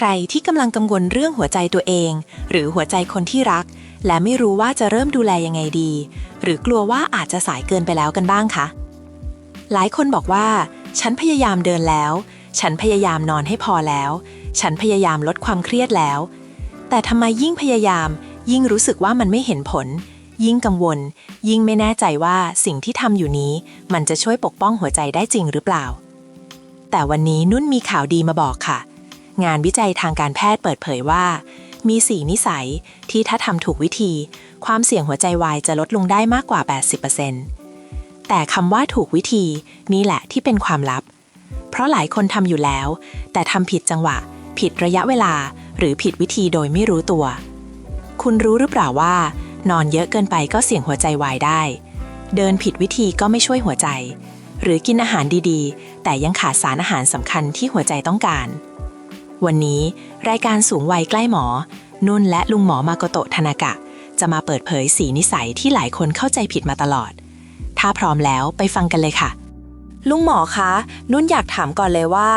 ใครที่กำลังกังวลเรื่องหัวใจตัวเอง หรือหัวใจคนที่รัก และไม่รู้ว่าจะเริ่มดูแลยังไงดี หรือกลัวว่าอาจจะสายเกินไปแล้วกันบ้างคะหลายคนบอกว่า ฉันพยายามเดินแล้ว ฉันพยายามนอนให้พอแล้ว ฉันพยายามลดความเครียดแล้ว แต่ทำไมยิ่งพยายาม ยิ่งรู้สึกว่ามันไม่เห็นผล ยิ่งกังวล ยิ่งไม่แน่ใจว่าสิ่งที่ทำอยู่นี้ มันจะช่วยปกป้องหัวใจได้จริงหรือเปล่า แต่วันนี้นุ่นมีข่าวดีมาบอกค่ะ งานวิจัยทางการแพทย์เปิดเผยว่า มีสี่นิสัยที่ถ้าทำถูกวิธี ความเสี่ยงหัวใจวายจะลดลงได้มากกว่า 80%แต่คำว่าถูกวิธีนี่แหละที่เป็นความลับ เพราะหลายคนทำอยู่แล้ว แต่ทำผิดจังหวะ ผิดระยะเวลา หรือผิดวิธีโดยไม่รู้ตัว คุณรู้หรือเปล่าว่า นอนเยอะเกินไปก็เสี่ยงหัวใจวายได้ เดินผิดวิธีก็ไม่ช่วยหัวใจหรือกินอาหารดีๆ แต่ยังขาดสารอาหารสำคัญที่หัวใจต้องการ วันนี้รายการสูงวัยใกล้หมอ นุ่นและลุงหมอมาโกโตะธนากะ จะมาเปิดเผยสีนิสัยที่หลายคนเข้าใจผิดมาตลอด ถ้าพร้อมแล้วไปฟังกันเลยค่ะ ลุงหมอคะ นุ่นอยากถามก่อนเลยว่า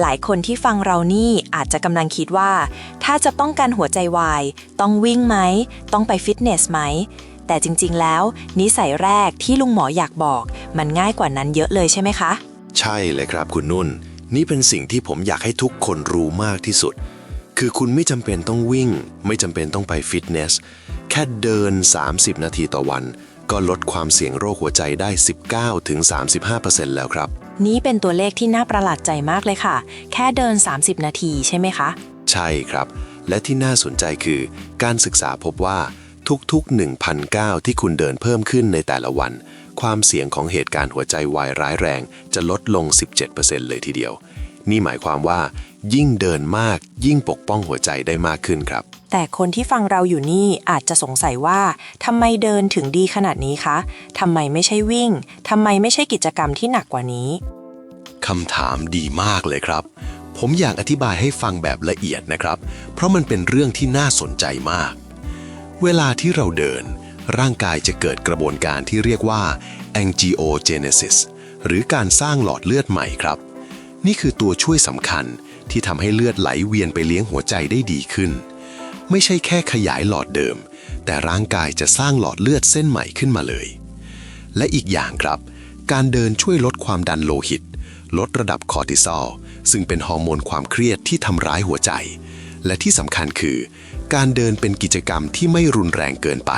หลายคนที่ฟังเรานี่อาจจะกำลังคิดว่า ถ้าจะป้องกันหัวใจวาย ต้องวิ่งไหม ต้องไปฟิตเนสไหม แต่จริงๆ แล้ว นิสัยแรกที่ลุงหมออยากบอก มันง่ายกว่านั้นเยอะเลยใช่ไหมคะ ใช่เลยครับคุณนุ่น นี่เป็นสิ่งที่ผมอยากให้ทุกคนรู้มากที่สุด คือคุณไม่จำเป็นต้องวิ่ง ไม่จำเป็นต้องไปฟิตเนส แค่เดิน 30 นาทีต่อวัน ก็ลดความเสี่ยงโรคหัวใจได้ 19-35%แล้วครับ นี่เป็นตัวเลขที่น่าประหลาดใจมากเลยค่ะ แค่เดิน 30 นาทีใช่ไหมคะ ใช่ครับ และที่น่าสนใจคือ การศึกษาพบว่าทุกๆ 1,000ก้าวที่คุณเดินเพิ่มขึ้นในแต่ละวัน ความเสี่ยงของเหตุการณ์หัวใจวายร้ายแรงจะลดลง 17%เลยทีเดียว นี่หมายความว่า ยิ่งเดินมากยิ่งปกป้องหัวใจได้มากขึ้นครับ แต่คนที่ฟังเราอยู่นี่อาจจะสงสัยว่าทำไมเดินถึงดีขนาดนี้คะทำไมไม่ใช่วิ่งทำไมไม่ใช่กิจกรรมที่หนักกว่านี้คำถามดีมากเลยครับ ผมอยากอธิบายให้ฟังแบบละเอียดนะครับ เพราะมันเป็นเรื่องที่น่าสนใจมาก เวลาที่เราเดิน ร่างกายจะเกิดกระบวนการที่เรียกว่า angiogenesis หรือการสร้างหลอดเลือดใหม่ครับ นี่คือตัวช่วยสำคัญที่ทำให้เลือดไหลเวียนไปเลี้ยงหัวใจได้ดีขึ้น ไม่ใช่แค่ขยายหลอดเดิม แต่ร่างกายจะสร้างหลอดเลือดเส้นใหม่ขึ้นมาเลย และอีกอย่างครับ การเดินช่วยลดความดันโลหิต ลดระดับคอร์ติซอลซึ่งเป็นฮอร์โมนความเครียดที่ทำร้ายหัวใจ และที่สำคัญคือ การเดินเป็นกิจกรรมที่ไม่รุนแรงเกินไป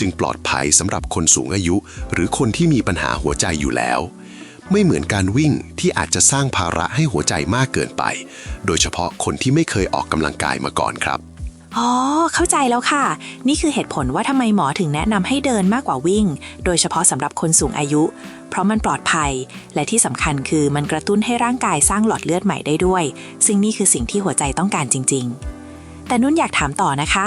จึงปลอดภัยสำหรับคนสูงอายุ หรือคนที่มีปัญหาหัวใจอยู่แล้ว ไม่เหมือนการวิ่งที่อาจจะสร้างภาระให้หัวใจมากเกินไป โดยเฉพาะคนที่ไม่เคยออกกำลังกายมาก่อนครับอ๋อ เข้าใจแล้วค่ะ นี่คือเหตุผลว่าทำไมหมอถึงแนะนำให้เดินมากกว่าวิ่ง โดยเฉพาะสำหรับคนสูงอายุ เพราะมันปลอดภัย และที่สำคัญคือมันกระตุ้นให้ร่างกายสร้างหลอดเลือดใหม่ได้ด้วย ซึ่งนี่คือสิ่งที่หัวใจต้องการจริง ๆ แต่นุ่นอยากถามต่อนะคะ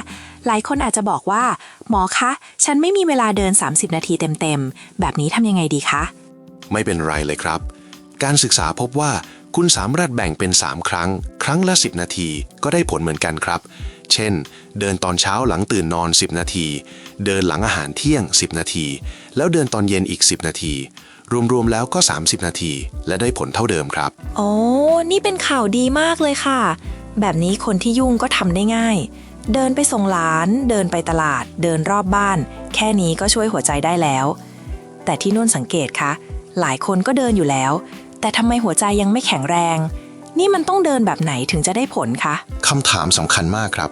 หลายคนอาจจะบอกว่า หมอคะ ฉันไม่มีเวลาเดิน 30 นาทีเต็มๆ แบบนี้ทำยังไงดีคะ ไม่เป็นไรเลยครับ การศึกษาพบว่าคุณสามารถแบ่งเป็น 3 ครั้ง ครั้งละ 10 นาทีก็ได้ผลเหมือนกันครับ เช่น เดินตอนเช้าหลังตื่นนอน 10 นาที เดินหลังอาหารเที่ยง 10 นาที แล้วเดินตอนเย็นอีก 10 นาที รวมๆแล้วก็ 30 นาที และได้ผลเท่าเดิมครับ โอ้ นี่เป็นข่าวดีมากเลยค่ะ แบบนี้คนที่ยุ่งก็ทำได้ง่าย เดินไปส่งหลาน เดินไปตลาด เดินรอบบ้าน แค่นี้ก็ช่วยหัวใจได้แล้ว แต่ที่นุ่นสังเกตคะ หลายคนก็เดินอยู่แล้ว แต่ทำไมหัวใจยังไม่แข็งแรง นี่มันต้องเดินแบบไหนถึงจะได้ผลคะคำถามสำคัญมากครับ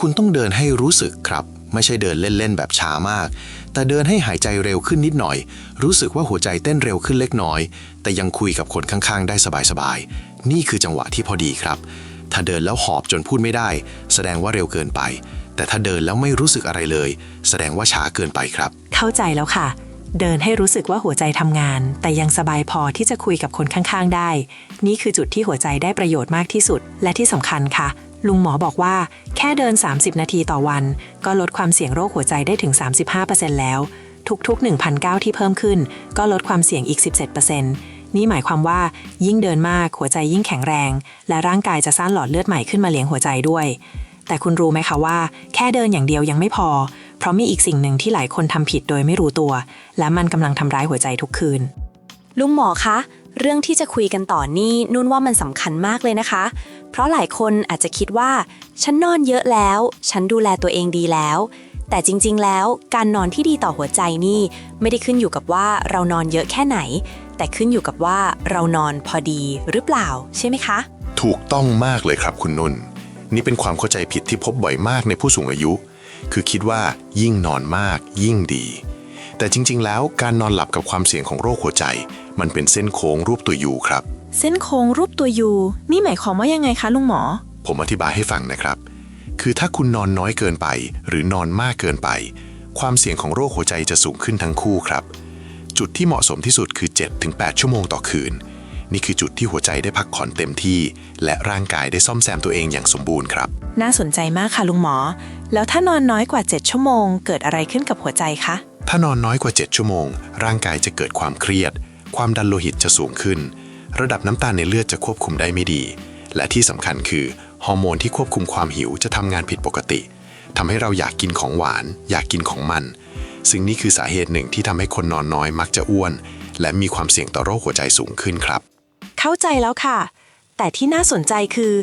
คุณต้องเดินให้รู้สึกครับ ไม่ใช่เดินเล่นๆแบบช้ามาก แต่เดินให้หายใจเร็วขึ้นนิดหน่อย รู้สึกว่าหัวใจเต้นเร็วขึ้นเล็กน้อย แต่ยังคุยกับคนข้างๆ ได้สบายๆ นี่คือจังหวะที่พอดีครับ ถ้าเดินแล้วหอบจนพูดไม่ได้ แสดงว่าเร็วเกินไป แต่ถ้าเดินแล้วไม่รู้สึกอะไรเลย แสดงว่าช้าเกินไปครับ เข้าใจแล้วค่ะ เดินให้รู้สึกว่าหัวใจทำงาน แต่ยังสบายพอที่จะคุยกับคนข้างๆ ได้ นี่คือจุดที่หัวใจได้ประโยชน์มากที่สุด และที่สำคัญค่ะ ลุงหมอบอกว่า แค่เดิน 30 นาทีต่อวัน ก็ลดความเสี่ยงโรคหัวใจได้ถึง 35%แล้ว ทุกๆ 1,000ก้าวที่เพิ่มขึ้น ก็ลดความเสี่ยงอีก 17% นี่หมายความว่ายิ่งเดินมากหัวใจยิ่งแข็งแรง และร่างกายจะสร้างหลอดเลือดใหม่ขึ้นมาเลี้ยงหัวใจด้วย แต่คุณรู้ไหมคะว่า แค่เดินอย่างเดียวยังไม่พอ เพราะมีอีกสิ่งหนึ่งที่หลายคนทำผิดโดยไม่รู้ตัว และมันกำลังทำร้ายหัวใจทุกคืน ลุงหมอคะเรื่องที่จะคุยกันต่อนี่นุ่นว่ามันสำคัญมากเลยนะคะ เพราะหลายคนอาจจะคิดว่า ฉันนอนเยอะแล้ว ฉันดูแลตัวเองดีแล้ว แต่จริงๆ แล้วการนอนที่ดีต่อหัวใจนี่ ไม่ได้ขึ้นอยู่กับว่าเรานอนเยอะแค่ไหน แต่ขึ้นอยู่กับว่าเรานอนพอดีหรือเปล่าใช่ไหมคะ ถูกต้องมากเลยครับคุณนุ่น นี่เป็นความเข้าใจผิดที่พบบ่อยมากในผู้สูงอายุ คือคิดว่ายิ่งนอนมากยิ่งดี แต่จริง ๆ แล้วการนอนหลับกับความเสี่ยงของโรคหัวใจ มันเป็นเส้นโค้งรูปตัวยูครับ เส้นโค้งรูปตัวยูนี่หมายความว่ายังไงคะลุงหมอ ผมอธิบายให้ฟังนะครับ คือถ้าคุณนอนน้อยเกินไป หรือนอนมากเกินไป ความเสี่ยงของโรคหัวใจจะสูงขึ้นทั้งคู่ครับ จุดที่เหมาะสมที่สุดคือ 7-8 ชั่วโมงต่อคืน นี่คือจุดที่หัวใจได้พักผ่อนเต็มที่ และร่างกายได้ซ่อมแซมตัวเองอย่างสมบูรณ์ครับ น่าสนใจมากค่ะลุงหมอ แล้วถ้านอนน้อยกว่า 7 ชั่วโมง เกิดอะไรขึ้นกับหัวใจคะ ถ้านอนน้อยกว่า 7 ชั่วโมง ร่างกายจะเกิดความเครียด ความดันโลหิตจะสูงขึ้น ระดับน้ำตาลในเลือดจะควบคุมได้ไม่ดี และที่สำคัญคือฮอร์โมนที่ควบคุมความหิวจะทำงานผิดปกติทำให้เราอยากกินของหวาน อยากกินของมัน ซึ่งนี่คือสาเหตุหนึ่งที่ทำให้คนนอนน้อยมักจะอ้วน และมีความเสี่ยงต่อโรคหัวใจสูงขึ้นครับ เข้าใจแล้วค่ะ แต่ที่น่าสนใจคือ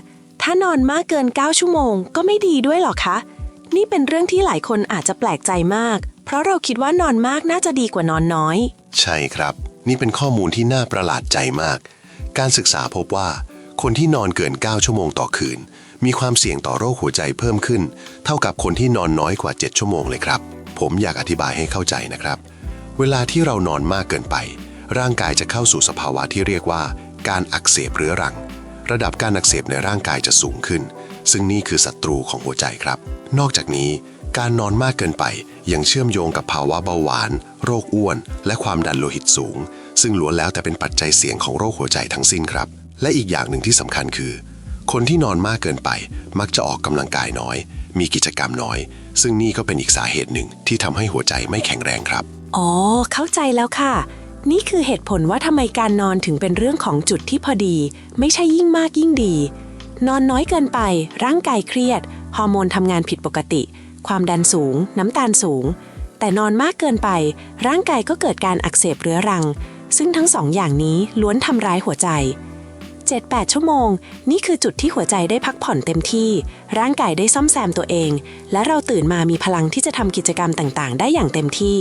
ถ้านอนมากเกิน 9 ชั่วโมง ก็ไม่ดีด้วยเหรอคะ นี่เป็นเรื่องที่หลายคนอาจจะแปลกใจมาก เพราะเราคิดว่านอนมากน่าจะดีกว่านอนน้อย ใช่ครับ นี่เป็นข้อมูลที่น่าประหลาดใจมาก การศึกษาพบว่า คนที่นอนเกิน 9 ชั่วโมงต่อคืน มีความเสี่ยงต่อโรคหัวใจเพิ่มขึ้น เท่ากับคนที่นอนน้อยกว่า 7 ชั่วโมงเลยครับ ผมอยากอธิบายให้เข้าใจนะครับ เวลาที่เรานอนมากเกินไป ร่างกายจะเข้าสู่สภาวะที่เรียกว่า การอักเสบเรื้อรัง ระดับการอักเสบในร่างกายจะสูงขึ้น ซึ่งนี่คือศัตรูของหัวใจครับ นอกจากนี้ การนอนมากเกินไปยังเชื่อมโยงกับภาวะเบาหวาน โรคอ้วน และความดันโลหิตสูง ซึ่งล้วนแล้วแต่เป็นปัจจัยเสี่ยงของโรคหัวใจทั้งสิ้นครับ และอีกอย่างหนึ่งที่สำคัญคือ คนที่นอนมากเกินไป มักจะออกกำลังกายน้อย มีกิจกรรมน้อย ซึ่งนี่ก็เป็นอีกสาเหตุหนึ่งที่ทำให้หัวใจไม่แข็งแรงครับ อ๋อ เข้าใจแล้วค่ะ นี่คือเหตุผลว่าทำไมการนอนถึงเป็นเรื่องของจุดที่พอดี ไม่ใช่ยิ่งมากยิ่งดี นอนน้อยเกินไป ร่างกายเครียด ฮอร์โมนทำงานผิดปกติ ความดันสูง น้ำตาลสูง แต่นอนมากเกินไป ร่างกายก็เกิดการอักเสบเรื้อรัง ซึ่งทั้งสองอย่างนี้ล้วนทำร้ายหัวใจ 7-8 ชั่วโมง นี่คือจุดที่หัวใจได้พักผ่อนเต็มที่ ร่างกายได้ซ่อมแซมตัวเอง และเราตื่นมามีพลังที่จะทำกิจกรรมต่างๆ ได้อย่างเต็มที่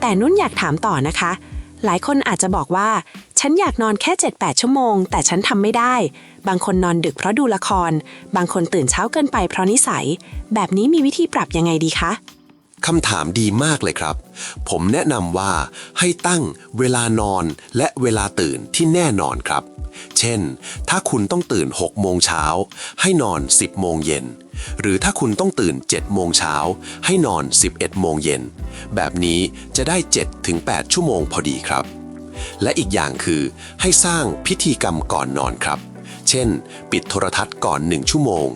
แต่นุ่นอยากถามต่อนะคะ หลายคนอาจจะบอกว่า ฉันอยากนอนแค่ 7-8 ชั่วโมง แต่ฉันทำไม่ได้ บางคนนอนดึกเพราะดูละคร บางคนตื่นเช้าเกินไปเพราะนิสัย แบบนี้มีวิธีปรับยังไงดีคะ คำถามดีมากเลยครับ ผมแนะนำว่าให้ตั้งเวลานอนและเวลาตื่นที่แน่นอนครับ เช่น ถ้าคุณต้องตื่น 6 โมงเช้า ให้นอน 10 โมงเย็น หรือถ้าคุณต้องตื่น 7 โมงเช้า ให้นอน 11 โมงเย็น แบบนี้จะได้ 7-8 ชั่วโมงพอดีครับ และอีกอย่างคือให้สร้างพิธีกรรมก่อนนอนครับเช่น ปิดโทรทัศน์ก่อนหนึ่งชั่วโมง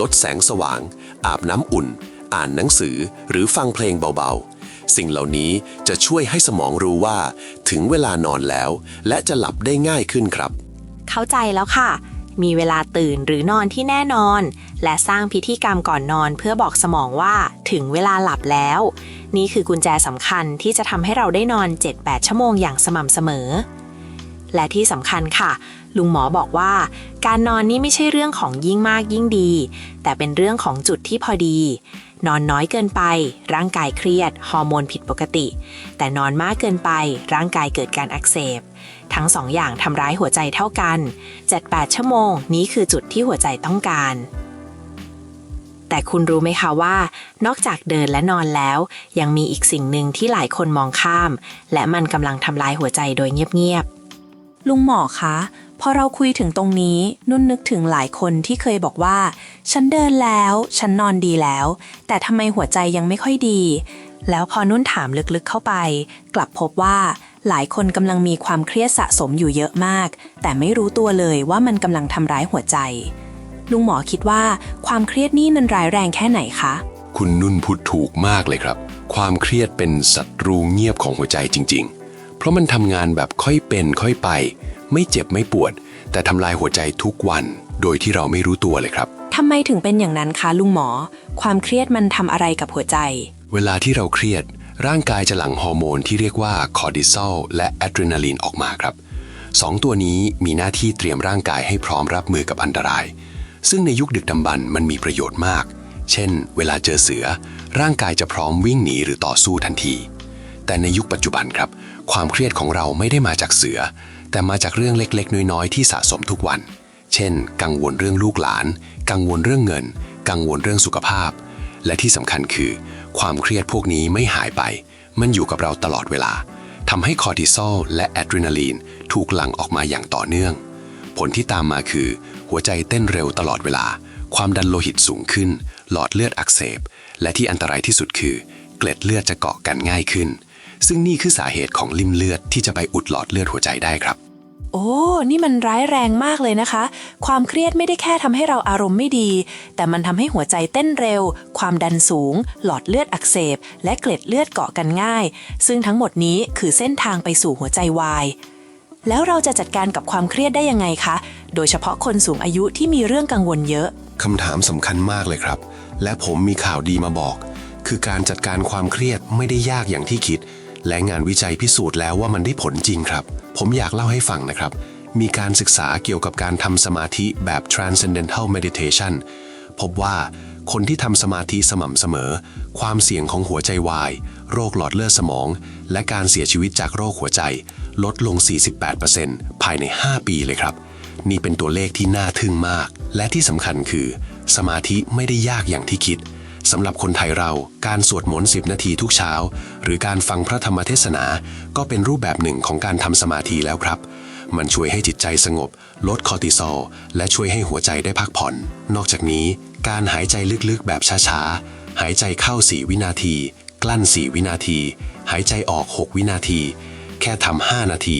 ลดแสงสว่าง อาบน้ำอุ่น อ่านหนังสือหรือฟังเพลงเบาๆ สิ่งเหล่านี้จะช่วยให้สมองรู้ว่า ถึงเวลานอนแล้ว และจะหลับได้ง่ายขึ้นครับ เข้าใจแล้วค่ะ มีเวลาตื่นหรือนอนที่แน่นอน และสร้างพิธีกรรมก่อนนอนเพื่อบอกสมองว่าถึงเวลาหลับแล้ว นี่คือกุญแจสำคัญที่จะทำให้เราได้นอน 7-8 ชั่วโมงอย่างสม่ำเสมอ และที่สำคัญค่ะลุงหมอบอกว่า การนอนนี่ไม่ใช่เรื่องของยิ่งมากยิ่งดี แต่เป็นเรื่องของจุดที่พอดี นอนน้อยเกินไป ร่างกายเครียด ฮอร์โมนผิดปกติ แต่นอนมากเกินไป ร่างกายเกิดการอักเสบ ทั้งสองอย่างทำร้ายหัวใจเท่ากัน 7-8 ชั่วโมง นี้คือจุดที่หัวใจต้องการแต่คุณรู้ไหมคะว่า นอกจากเดินและนอนแล้ว ยังมีอีกสิ่งหนึ่งที่หลายคนมองข้าม และมันกำลังทำลายหัวใจโดยเงียบๆลุงหมอคะ พอเราคุยถึงตรงนี้นุ่นนึกถึงหลายคนที่เคยบอกว่า ฉันเดินแล้ว ฉันนอนดีแล้ว แต่ทำไมหัวใจยังไม่ค่อยดี แล้วพอนุ่นถามลึกๆเข้าไป กลับพบว่าหลายคนกำลังมีความเครียดสะสมอยู่เยอะมาก แต่ไม่รู้ตัวเลยว่ามันกำลังทำร้ายหัวใจ ลุงหมอคิดว่าความเครียดนี่นันร้ายแรงแค่ไหนคะ คุณนุ่นพูดถูกมากเลยครับ ความเครียดเป็นศัตรูเงียบของหัวใจจริง ๆ เพราะมันทำงานแบบค่อยเป็นค่อยไป ไม่เจ็บไม่ปวด แต่ทำลายหัวใจทุกวัน โดยที่เราไม่รู้ตัวเลยครับ ทำไมถึงเป็นอย่างนั้นคะลุงหมอ ความเครียดมันทำอะไรกับหัวใจ เวลาที่เราเครียด ร่างกายจะหลั่งฮอร์โมนที่เรียกว่าคอร์ติซอลและอะดรีนาลีนออกมาครับสองตัวนี้มีหน้าที่เตรียมร่างกายให้พร้อมรับมือกับอันตราย ซึ่งในยุคดึกดำบรรพ์มันมีประโยชน์มาก เช่น เวลาเจอเสือ ร่างกายจะพร้อมวิ่งหนีหรือต่อสู้ทันที แต่ในยุคปัจจุบันครับ ความเครียดของเราไม่ได้มาจากเสือ แต่มาจากเรื่องเล็กๆ น้อยๆ ที่สะสมทุกวัน เช่น กังวลเรื่องลูกหลาน กังวลเรื่องเงิน กังวลเรื่องสุขภาพ และที่สำคัญคือ ความเครียดพวกนี้ไม่หายไป มันอยู่กับเราตลอดเวลาทำให้คอร์ติซอลและแอดรีนาลีนถูกหลั่งออกมาอย่างต่อเนื่อง ผลที่ตามมาคือ หัวใจเต้นเร็วตลอดเวลา ความดันโลหิตสูงขึ้น หลอดเลือดอักเสบ และที่อันตรายที่สุดคือ เกล็ดเลือดจะเกาะกันง่ายขึ้น ซึ่งนี่คือสาเหตุของลิ่มเลือดที่จะไปอุดหลอดเลือดหัวใจได้ครับ โอ้ นี่มันร้ายแรงมากเลยนะคะ ความเครียดไม่ได้แค่ทำให้เราอารมณ์ไม่ดี แต่มันทำให้หัวใจเต้นเร็ว ความดันสูง หลอดเลือดอักเสบ และเกล็ดเลือดเกาะกันง่าย ซึ่งทั้งหมดนี้คือเส้นทางไปสู่หัวใจวายแล้วเราจะจัดการกับความเครียดได้ยังไงคะ โดยเฉพาะคนสูงอายุที่มีเรื่องกังวลเยอะ คำถามสำคัญมากเลยครับ และผมมีข่าวดีมาบอก คือการจัดการความเครียดไม่ได้ยากอย่างที่คิด และงานวิจัยพิสูจน์แล้วว่ามันได้ผลจริงครับ ผมอยากเล่าให้ฟังนะครับ มีการศึกษาเกี่ยวกับการทำสมาธิแบบ transcendental meditation พบว่าคนที่ทำสมาธิสม่ำเสมอ ความเสี่ยงของหัวใจวาย โรคหลอดเลือดสมอง และการเสียชีวิตจากโรคหัวใจ ลดลง 48%ภายใน 5 ปีเลยครับ นี่เป็นตัวเลขที่น่าทึ่งมาก และที่สำคัญคือ สมาธิไม่ได้ยากอย่างที่คิด สำหรับคนไทยเราการสวดมนต์10นาทีทุกเช้า หรือการฟังพระธรรมเทศนา ก็เป็นรูปแบบหนึ่งของการทำสมาธิแล้วครับ มันช่วยให้จิตใจสงบ ลดคอร์ติซอลและช่วยให้หัวใจได้พักผ่อน นอกจากนี้ การหายใจลึกๆแบบช้าๆ หายใจเข้า4วินาที กลั้น4วินาที หายใจออก 6 วินาที แค่ทำ5นาที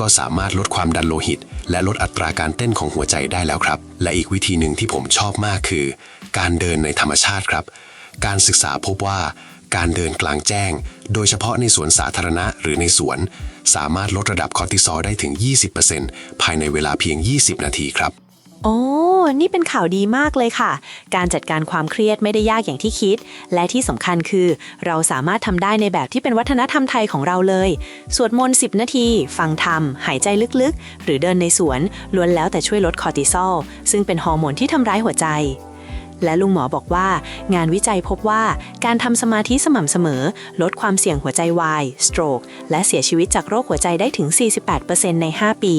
ก็สามารถลดความดันโลหิต และลดอัตราการเต้นของหัวใจได้แล้วครับ และอีกวิธีหนึ่งที่ผมชอบมากคือ การเดินในธรรมชาติครับ การศึกษาพบว่าการเดินกลางแจ้ง โดยเฉพาะในสวนสาธารณะหรือในสวน สามารถลดระดับคอร์ติซอลได้ถึง 20%ภายในเวลาเพียง 20 นาทีครับ โอ้ นี่เป็นข่าวดีมากเลยค่ะ การจัดการความเครียดไม่ได้ยากอย่างที่คิด และที่สำคัญคือ เราสามารถทำได้ในแบบที่เป็นวัฒนธรรมไทยของเราเลย สวดมนต์10 นาที ฟังธรรม หายใจลึกๆ หรือเดินในสวน ล้วนแล้วแต่ช่วยลดคอร์ติซอล ซึ่งเป็นฮอร์โมนที่ทำร้ายหัวใจ และลุงหมอบอกว่า งานวิจัยพบว่าการทำสมาธิสม่ำเสมอ ลดความเสี่ยงหัวใจวายสโตรกและเสียชีวิตจากโรคหัวใจได้ถึง 48%ใน 5 ปี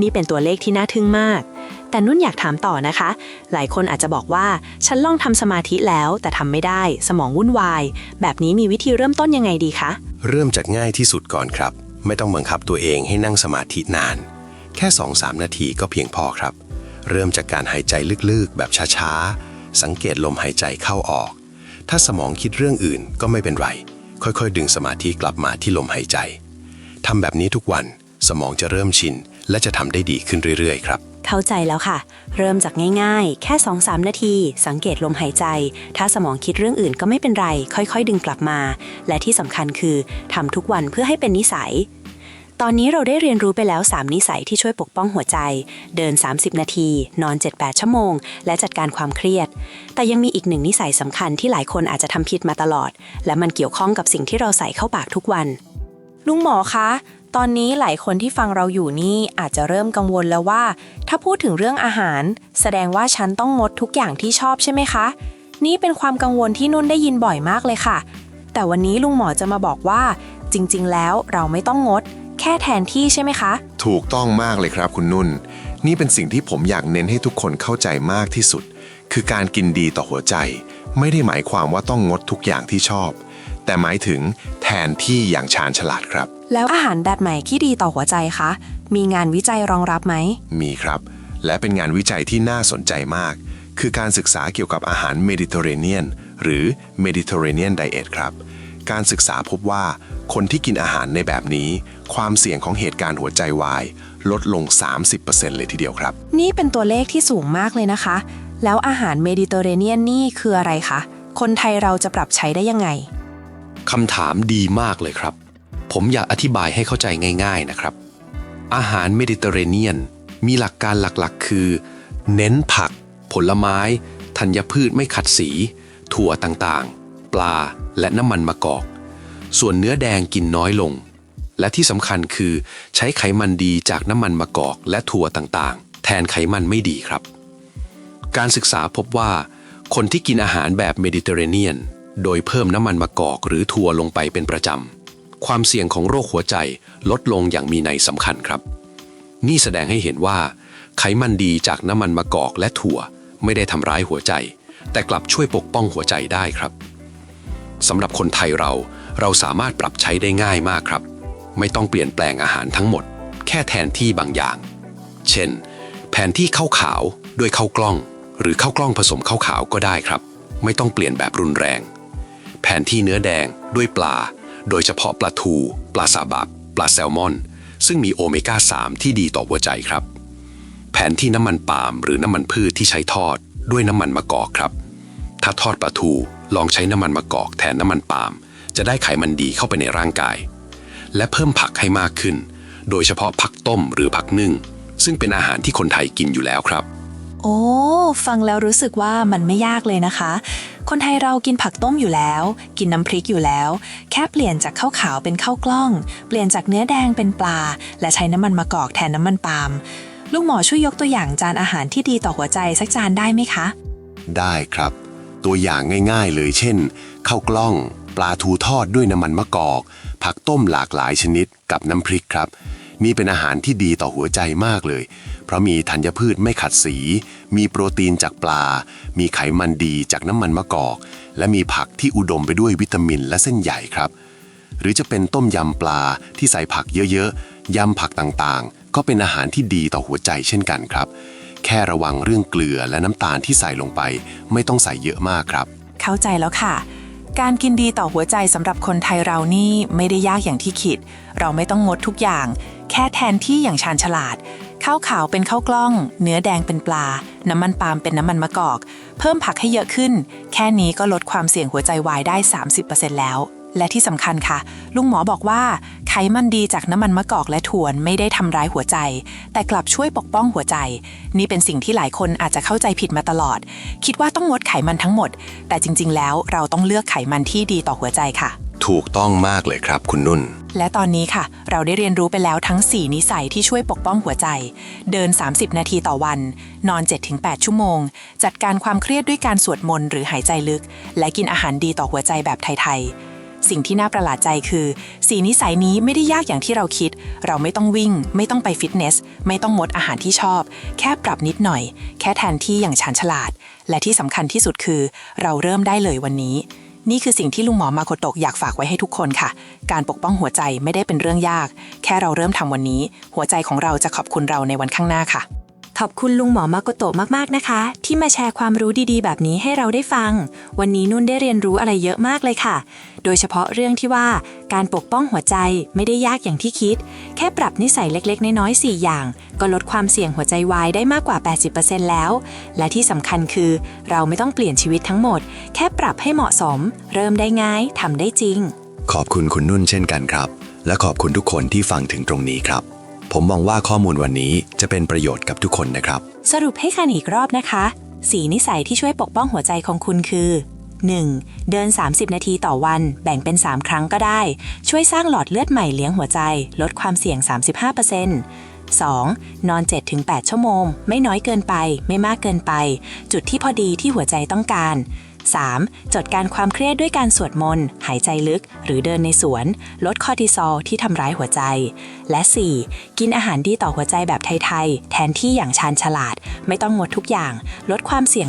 นี่เป็นตัวเลขที่น่าทึ่งมาก แต่นุ่นอยากถามต่อนะคะ หลายคนอาจจะบอกว่า ฉันลองทำสมาธิแล้ว แต่ทำไม่ได้ สมองวุ่นวาย แบบนี้มีวิธีเริ่มต้นยังไงดีคะ เริ่มจากง่ายที่สุดก่อนครับ ไม่ต้องบังคับตัวเองให้นั่งสมาธินาน แค่ 2-3 นาทีก็เพียงพอครับ เริ่มจากการหายใจลึกๆ แบบช้าๆ สังเกตลมหายใจเข้าออก ถ้าสมองคิดเรื่องอื่นก็ไม่เป็นไร ค่อยๆ ดึงสมาธิกลับมาที่ลมหายใจทำแบบนี้ทุกวันสมองจะเริ่มชิน และจะทำได้ดีขึ้นเรื่อยๆ ครับ เข้าใจแล้วค่ะ เริ่มจากง่ายๆ แค่ 2-3 นาที สังเกตลมหายใจ ถ้าสมองคิดเรื่องอื่นก็ไม่เป็นไร ค่อยๆ ดึงกลับมา และที่สำคัญคือทำทุกวันเพื่อให้เป็นนิสัย ตอนนี้เราได้เรียนรู้ไปแล้ว 3 นิสัยที่ช่วยปกป้องหัวใจ เดิน 30 นาที นอน 7-8 ชั่วโมง และจัดการความเครียด แต่ยังมีอีกหนึ่งนิสัยสำคัญที่หลายคนอาจจะทำผิดมาตลอด และมันเกี่ยวข้องกับสิ่งที่เราใส่เข้าปากทุกวัน ลุงหมอคะ ตอนนี้หลายคนที่ฟังเราอยู่นี่อาจจะเริ่มกังวลแล้วว่า ถ้าพูดถึงเรื่องอาหาร แสดงว่าฉันต้องงดทุกอย่างที่ชอบใช่ไหมคะ นี่เป็นความกังวลที่นุ่นได้ยินบ่อยมากเลยค่ะ แต่วันนี้ลุงหมอจะมาบอกว่า จริง ๆ แล้วเราไม่ต้องงด แค่แทนที่ใช่ไหมคะ ถูกต้องมากเลยครับคุณนุ่น นี่เป็นสิ่งที่ผมอยากเน้นให้ทุกคนเข้าใจมากที่สุด คือการกินดีต่อหัวใจ ไม่ได้หมายความว่าต้องงดทุกอย่างที่ชอบ แต่หมายถึงแทนที่อย่างชาญฉลาดครับ แล้วอาหารแบบไหนที่ดีต่อหัวใจคะ มีงานวิจัยรองรับไหม มีครับ และเป็นงานวิจัยที่น่าสนใจมาก คือการศึกษาเกี่ยวกับอาหารเมดิเตอร์เรเนียนหรือ Mediterranean Diet ครับ การศึกษาพบว่า คนที่กินอาหารในแบบนี้ ความเสี่ยงของเหตุการณ์หัวใจวาย ลดลง 30%เลยทีเดียวครับ นี่เป็นตัวเลขที่สูงมากเลยนะคะ แล้วอาหารเมดิเตอร์เรเนียนนี่คืออะไรคะ คนไทยเราจะปรับใช้ได้ยังไงคำถามดีมากเลยครับ ผมอยากอธิบายให้เข้าใจง่าย ๆนะครับ อาหารเมดิเตอร์เรเนียน มีหลักการหลักๆ คือ เน้นผัก ผลไม้ ธัญพืชไม่ขัดสี ถั่วต่างๆ ปลาและน้ำมันมะกอก ส่วนเนื้อแดงกินน้อยลง และที่สำคัญคือใช้ไขมันดีจากน้ำมันมะกอกและถั่วต่างๆ แทนไขมันไม่ดีครับ การศึกษาพบว่า คนที่กินอาหารแบบเมดิเตอร์เรเนียน โดยเพิ่มน้ำมันมะกอกหรือถั่วลงไปเป็นประจำ ความเสี่ยงของโรคหัวใจลดลงอย่างมีนัยสำคัญครับ นี่แสดงให้เห็นว่า ไขมันดีจากน้ำมันมะกอกและถั่วไม่ได้ทำร้ายหัวใจ แต่กลับช่วยปกป้องหัวใจได้ครับสำหรับคนไทยเรา เราสามารถปรับใช้ได้ง่ายมากครับ ไม่ต้องเปลี่ยนแปลงอาหารทั้งหมด แค่แทนที่บางอย่าง เช่น แผนที่ข้าวขาวด้วยข้าวกล้อง หรือข้าวกล้องผสมข้าวขาวก็ได้ครับ ไม่ต้องเปลี่ยนแบบรุนแรง แผนที่เนื้อแดงด้วยปลา โดยเฉพาะปลาทู ปลาซาบับปลาแซลมอน ซึ่งมีโอเมก้า 3 ที่ดีต่อหัวใจครับ แผนที่น้ำมันปาล์มหรือน้ำมันพืชที่ใช้ทอด ด้วยน้ำมันมะกอกครับ ถ้าทอดปลาทูลองใช้น้ำมันมะกอกแทนน้ำมันปาล์ม จะได้ไขมันดีเข้าไปในร่างกาย และเพิ่มผักให้มากขึ้น โดยเฉพาะผักต้มหรือผักนึ่ง ซึ่งเป็นอาหารที่คนไทยกินอยู่แล้วครับ โอ้ ฟังแล้วรู้สึกว่ามันไม่ยากเลยนะคะ คนไทยเรากินผักต้มอยู่แล้ว กินน้ำพริกอยู่แล้ว แค่เปลี่ยนจากข้าวขาวเป็นข้าวกล้อง เปลี่ยนจากเนื้อแดงเป็นปลา และใช้น้ำมันมะกอกแทนน้ำมันปาล์มลูกหมอช่วยยกตัวอย่างจานอาหารที่ดีต่อหัวใจสักจานได้ไหมคะ ได้ครับ ตัวอย่างง่ายๆเลยเช่นข้าวกล้อง ปลาทูทอดด้วยน้ำมันมะกอก ผักต้มหลากหลายชนิดกับน้ำพริกครับ นี่เป็นอาหารที่ดีต่อหัวใจมากเลย เพราะมีธัญพืชไม่ขัดสี มีโปรตีนจากปลา มีไขมันดีจากน้ำมันมะกอก และมีผักที่อุดมไปด้วยวิตามินและเส้นใหญ่ครับ หรือจะเป็นต้มยำปลาที่ใส่ผักเยอะๆยำผักต่างๆ ก็เป็นอาหารที่ดีต่อหัวใจเช่นกันครับ แค่ระวังเรื่องเกลือและน้ำตาลที่ใส่ลงไป ไม่ต้องใส่เยอะมากครับ เข้าใจแล้วค่ะ การกินดีต่อหัวใจสำหรับคนไทยเรานี่ไม่ได้ยากอย่างที่คิด เราไม่ต้องงดทุกอย่าง แค่แทนที่อย่างชาญฉลาด ข้าวขาวเป็นข้าวกล้อง เนื้อแดงเป็นปลา น้ำมันปาล์มเป็นน้ำมันมะกอก เพิ่มผักให้เยอะขึ้น แค่นี้ก็ลดความเสี่ยงหัวใจวายได้ 30%แล้ว และที่สำคัญค่ะ ลุงหมอบอกว่า ไขมันดีจากน้ำมันมะกอกและถั่วไม่ได้ทำร้ายหัวใจ แต่กลับช่วยปกป้องหัวใจ นี่เป็นสิ่งที่หลายคนอาจจะเข้าใจผิดมาตลอด คิดว่าต้องงดไขมันทั้งหมด แต่จริง ๆ แล้วเราต้องเลือกไขมันที่ดีต่อหัวใจค่ะ ถูกต้องมากเลยครับคุณนุ่น และตอนนี้ค่ะ เราได้เรียนรู้ไปแล้วทั้ง 4 นิสัยที่ช่วยปกป้องหัวใจ เดิน 30 นาทีต่อวัน นอน 7-8 ชั่วโมง จัดการความเครียดด้วยการสวดมนต์หรือหายใจลึก และกินอาหารดีต่อหัวใจแบบไทยๆ สิ่งที่น่าประหลาดใจคือสีนิสัยนี้ไม่ได้ยากอย่างที่เราคิด เราไม่ต้องวิ่ง ไม่ต้องไปฟิตเนส ไม่ต้องงดอาหารที่ชอบ แค่ปรับนิดหน่อย แค่แทนที่อย่างชาญฉลาด และที่สำคัญที่สุดคือ เราเริ่มได้เลยวันนี้ นี่คือสิ่งที่ลุงหมอมาโคโตะอยากฝากไว้ให้ทุกคนค่ะ การปกป้องหัวใจไม่ได้เป็นเรื่องยาก แค่เราเริ่มทำวันนี้ หัวใจของเราจะขอบคุณเราในวันข้างหน้าค่ะ อบคุณลุงหมอมาโกโตะมากๆนะคะ ที่มาแชร์ความรู้ดีๆ แบบนี้ให้เราได้ฟัง วันนี้นุ่นได้เรียนรู้อะไรเยอะมากเลยค่ะ โดยเฉพาะเรื่องที่ว่าการปกป้องหัวใจไม่ได้ยากอย่างที่คิด แค่ปรับนิสัยเล็กๆ น้อยๆ 4 อย่าง ก็ลดความเสี่ยงหัวใจวายได้มากกว่า 80%แล้ว และที่สำคัญคือ เราไม่ต้องเปลี่ยนชีวิตทั้งหมด แค่ปรับให้เหมาะสม เริ่มได้ง่ายทำได้จริง ขอบคุณคุณนุ่นเช่นกันครับ และขอบคุณทุกคนที่ฟังถึงตรงนี้ครับ ผมหวังว่าข้อมูลวันนี้จะเป็นประโยชน์กับทุกคนนะครับ สรุปให้คันอีกรอบนะคะ สีนิสัยที่ช่วยปกป้องหัวใจของคุณคือ 1. เดิน 30 นาทีต่อวัน แบ่งเป็น 3 ครั้งก็ได้ ช่วยสร้างหลอดเลือดใหม่เลี้ยงหัวใจ ลดความเสี่ยง 35% 2. นอน 7-8 ชั่วโมง ไม่น้อยเกินไป ไม่มากเกินไป จุดที่พอดีที่หัวใจต้องการ 3. จดการความเครียดด้วยการสวดมนต์ หายใจลึก หรือเดินในสวน ลดคอร์ติซอลที่ทำร้ายหัวใจ และ 4. กินอาหารดีต่อหัวใจแบบไทย ๆ แทนที่อย่างชาญฉลาด ไม่ต้องงดทุกอย่าง ลดความเสี่ยง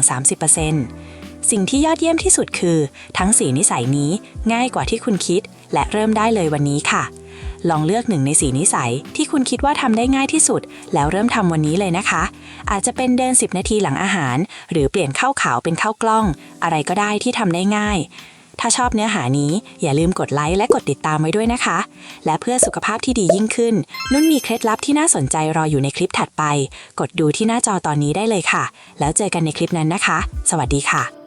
30%สิ่งที่ยอดเยี่ยมที่สุดคือ ทั้ง 4 นิสัยนี้ง่ายกว่าที่คุณคิด และเริ่มได้เลยวันนี้ค่ะ ลองเลือกหนึ่งในสีนิสัยที่คุณคิดว่าทำได้ง่ายที่สุด แล้วเริ่มทำวันนี้เลยนะคะ อาจจะเป็นเดิน 10 นาทีหลังอาหาร หรือเปลี่ยนข้าวขาวเป็นข้าวกล้อง อะไรก็ได้ที่ทำได้ง่าย ถ้าชอบเนื้อหานี้อย่าลืมกดไลค์และกดติดตามไว้ด้วยนะคะ และเพื่อสุขภาพที่ดียิ่งขึ้น นุ่นมีเคล็ดลับที่น่าสนใจรออยู่ในคลิปถัดไป กดดูที่หน้าจอตอนนี้ได้เลยค่ะ แล้วเจอกันในคลิปนั้นนะคะ สวัสดีค่ะ